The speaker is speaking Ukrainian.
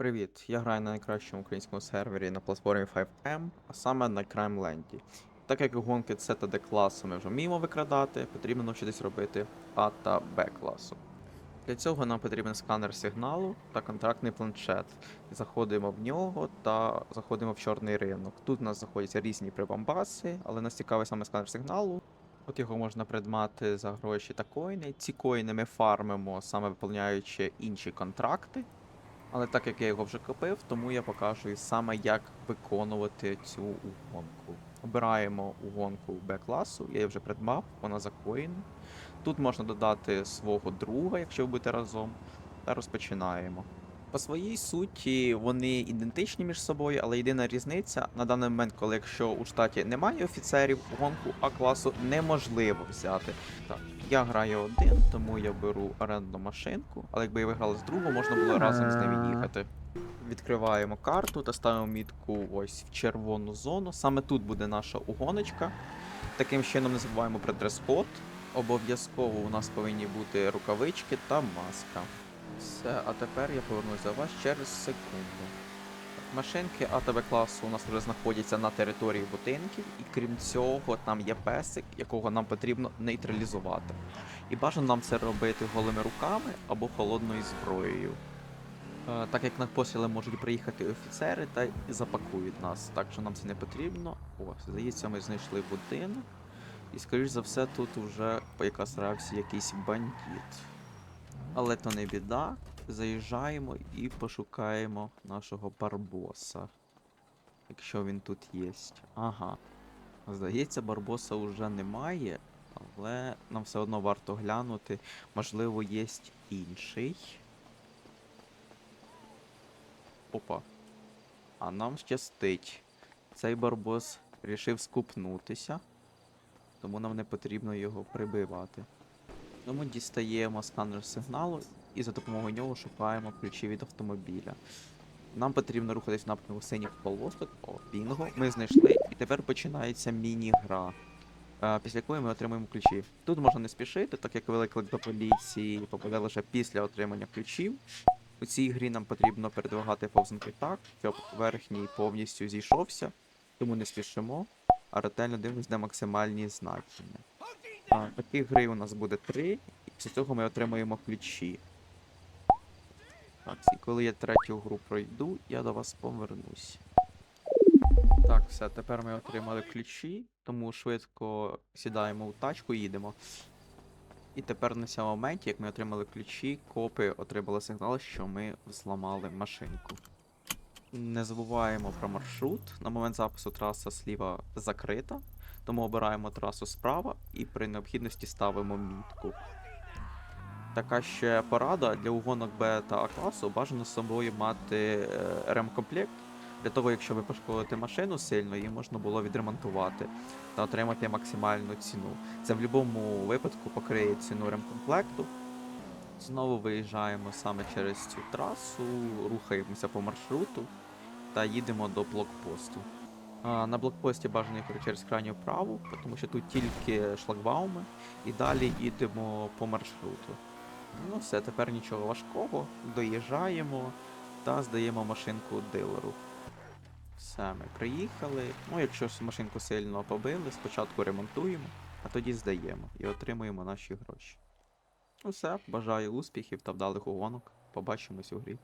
Привіт, я граю на найкращому українському сервері на платформі 5M, а саме на Крамленді. Так як гонки С та Д класу ми вже вміємо викрадати, потрібно навчитись робити А та Б класу. Для цього нам потрібен сканер сигналу та контрактний планшет. Заходимо в нього та заходимо в чорний ринок. Тут у нас знаходяться різні прибамбаси, але нас цікавий саме сканер сигналу. От його можна придбати за гроші та коїни. Ці коїни ми фармимо, саме виповняючи інші контракти. Але так як я його вже купив, тому я покажу і саме як виконувати цю угонку. Обираємо угонку Б-класу, я її вже придбав, вона за коїн. Тут можна додати свого друга, якщо ви будете разом, та розпочинаємо. По своїй суті вони ідентичні між собою, але єдина різниця на даний момент, коли якщо у штаті немає офіцерів, гонку А класу неможливо взяти. Так, я граю один, тому я беру орендну машинку, але якби я виграла з другого, можна було разом з ними їхати. Відкриваємо карту та ставимо мітку ось в червону зону. Саме тут буде наша угоночка. Таким чином не забуваємо про дрес-код. Обов'язково у нас повинні бути рукавички та маска. Все, а тепер я повернусь за вас через секунду. Машинки АТБ класу у нас вже знаходяться на території будинків, і крім цього, там є песик, якого нам потрібно нейтралізувати. І бажано нам це робити голими руками або холодною зброєю. Е, Так як на постріли можуть приїхати офіцери та запакують нас, так що нам це не потрібно. О, здається, ми знайшли будинок. І скоріш за все, тут вже якраз грався якийсь бандит. Але то не біда. Заїжджаємо і пошукаємо нашого барбоса. Якщо він тут є. Ага. Здається, барбоса вже немає, але нам все одно варто глянути. Можливо, є інший. Опа. А нам щастить. Цей барбос рішив скупнутися, тому нам не потрібно його прибивати. Тому дістаємо сканер сигналу і за допомогою нього шукаємо ключі від автомобіля. Нам потрібно рухатись в напрямку синіх полосок. О, бінго. Ми знайшли, і тепер починається міні-гра. е, Після якої ми отримуємо ключі. Тут можна не спішити, так як виклик до поліції попаде лише після отримання ключів. У цій грі нам потрібно передвигати повзунки так, щоб верхній повністю зійшовся, тому не спішимо, а ретельно дивимось на максимальні значення. А, таких гри у нас буде три, і після цього ми отримаємо ключі. Так, і коли я третю гру пройду, я до вас повернусь. Так, все, тепер ми отримали ключі, тому швидко сідаємо у тачку і їдемо. І тепер на цьому моменті, як ми отримали ключі, копи отримали сигнал, що ми зламали машинку. Не забуваємо про маршрут. На момент запису траса зліва закрита, тому обираємо трасу справа і при необхідності ставимо мітку. Така ще порада для угонок Б та А класу бажано з собою мати е, ремкомплект. Для того, якщо ви пошкодите машину сильно, її можна було відремонтувати та отримати максимальну ціну. Це в будь-якому випадку покриє ціну ремкомплекту. Знову виїжджаємо саме через цю трасу, рухаємося по маршруту та їдемо до блокпосту. На блокпості бажано їхати через крайню праву, тому що тут тільки шлагбауми, і далі їдемо по маршруту. Ну все, тепер нічого важкого. Доїжджаємо та здаємо машинку дилеру. Все, ми приїхали. Ну, якщо машинку сильно побили, спочатку ремонтуємо, а тоді здаємо і отримуємо наші гроші. Ну все, бажаю успіхів та вдалих угонок. Побачимось у грі.